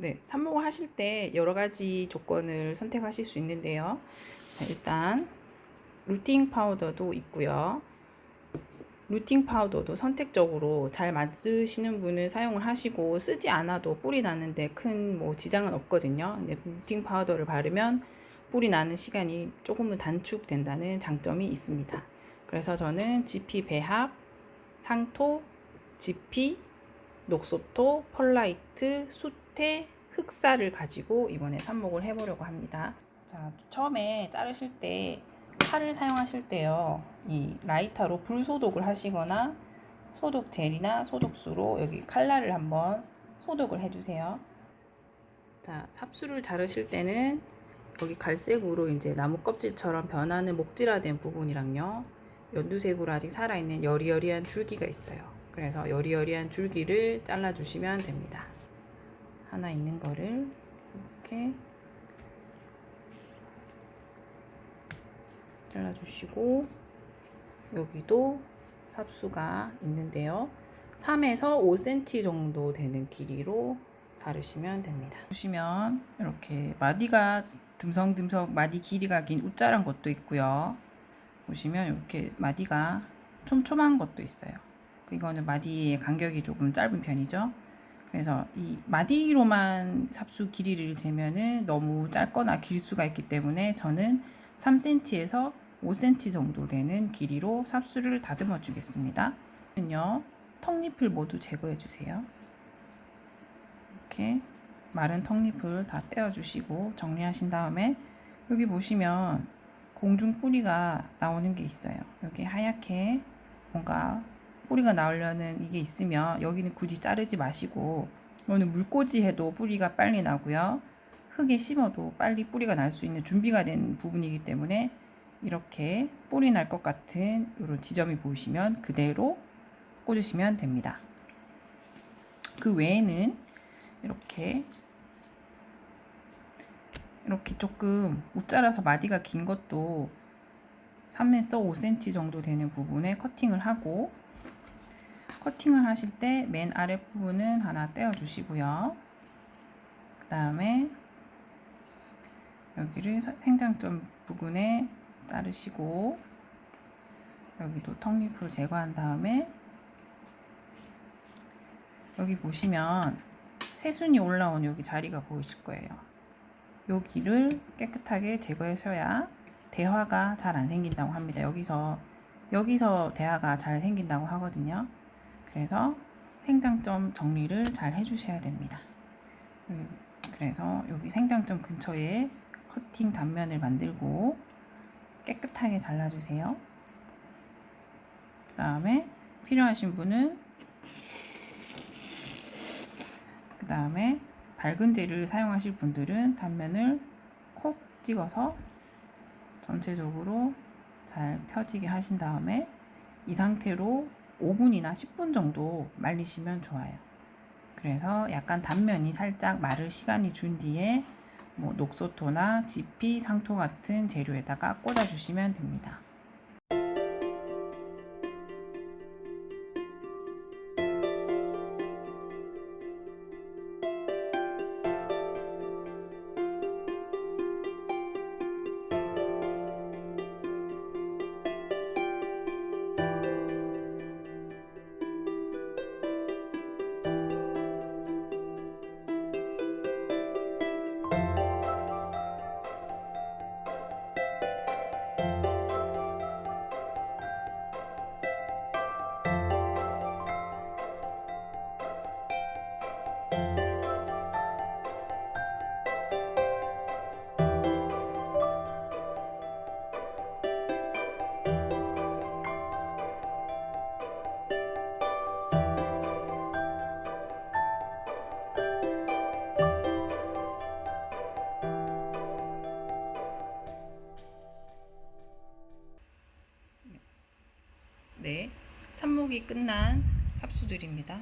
네, 삽목을 하실 때 여러 가지 조건을 선택하실 수 있는데요. 자, 일단 루팅 파우더도 있고요. 루팅 파우더도 선택적으로 잘 맞으시는 분은 사용을 하시고 쓰지 않아도 뿌리 나는데 큰 뭐 지장은 없거든요. 근데 루팅 파우더를 바르면 뿌리 나는 시간이 조금은 단축된다는 장점이 있습니다. 그래서 저는 GP 배합, 상토, GP, 녹소토, 펄라이트, 수 태, 흑사를 가지고 이번에 삽목을 해보려고 합니다. 자, 처음에 자르실 때 칼을 사용하실 때요, 이 라이터로 불 소독을 하시거나 소독 젤이나 소독수로 여기 칼날을 한번 소독을 해주세요. 자, 삽수를 자르실 때는 여기 갈색으로 이제 나무 껍질처럼 변하는 목질화된 부분이랑요, 연두색으로 아직 살아있는 여리여리한 줄기가 있어요. 그래서 여리여리한 줄기를 잘라주시면 됩니다. 하나 있는 거를 이렇게 잘라주시고 여기도 삽수가 있는데요. 3에서 5cm 정도 되는 길이로 자르시면 됩니다. 보시면 이렇게 마디가 듬성듬성 마디 길이가 긴 우짜란 것도 있고요. 보시면 이렇게 마디가 촘촘한 것도 있어요. 이거는 마디의 간격이 조금 짧은 편이죠. 그래서 이 마디로만 삽수 길이를 재면은 너무 짧거나 길 수가 있기 때문에 저는 3cm에서 5cm 정도 되는 길이로 삽수를 다듬어 주겠습니다. 요 턱잎을 모두 제거해 주세요. 이렇게 마른 턱잎을 다 떼어 주시고 정리하신 다음에 여기 보시면 공중 뿌리가 나오는 게 있어요. 여기 하얗게 뭔가 뿌리가 나오려는 이게 있으면 여기는 굳이 자르지 마시고 이거는 물꽂이 해도 뿌리가 빨리 나고요. 흙에 심어도 빨리 뿌리가 날 수 있는 준비가 된 부분이기 때문에 이렇게 뿌리 날 것 같은 이런 지점이 보이시면 그대로 꽂으시면 됩니다. 그 외에는 이렇게 이렇게 조금 웃자라서 마디가 긴 것도 3에서 5cm 정도 되는 부분에 커팅을 하고 커팅을 하실 때 맨 아랫부분은 하나 떼어 주시고요. 그 다음에 여기를 생장점 부분에 자르시고 여기도 턱잎으로 제거한 다음에 여기 보시면 새순이 올라온 여기 자리가 보이실 거예요. 여기를 깨끗하게 제거하셔야 대화가 잘 안 생긴다고 합니다. 여기서 여기서 대화가 잘 생긴다고 하거든요. 그래서 생장점 정리를 잘 해주셔야 됩니다. 음, 그래서 여기 생장점 근처에 커팅 단면을 만들고 깨끗하게 잘라주세요. 그 다음에 필요하신 분은 그 다음에 밝은 젤을 사용하실 분들은 단면을 콕 찍어서 전체적으로 잘 펴지게 하신 다음에 이 상태로 5분이나 10분 정도 말리시면 좋아요. 그래서 약간 단면이 살짝 마를 시간이 준 뒤에 뭐 녹소토나 지피, 상토 같은 재료에다가 꽂아주시면 됩니다. 네, 삽목이 끝난 삽수들입니다.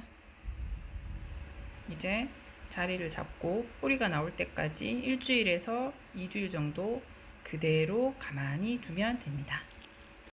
이제 자리를 잡고 뿌리가 나올 때까지 일주일에서 2주일 정도 그대로 가만히 두면 됩니다.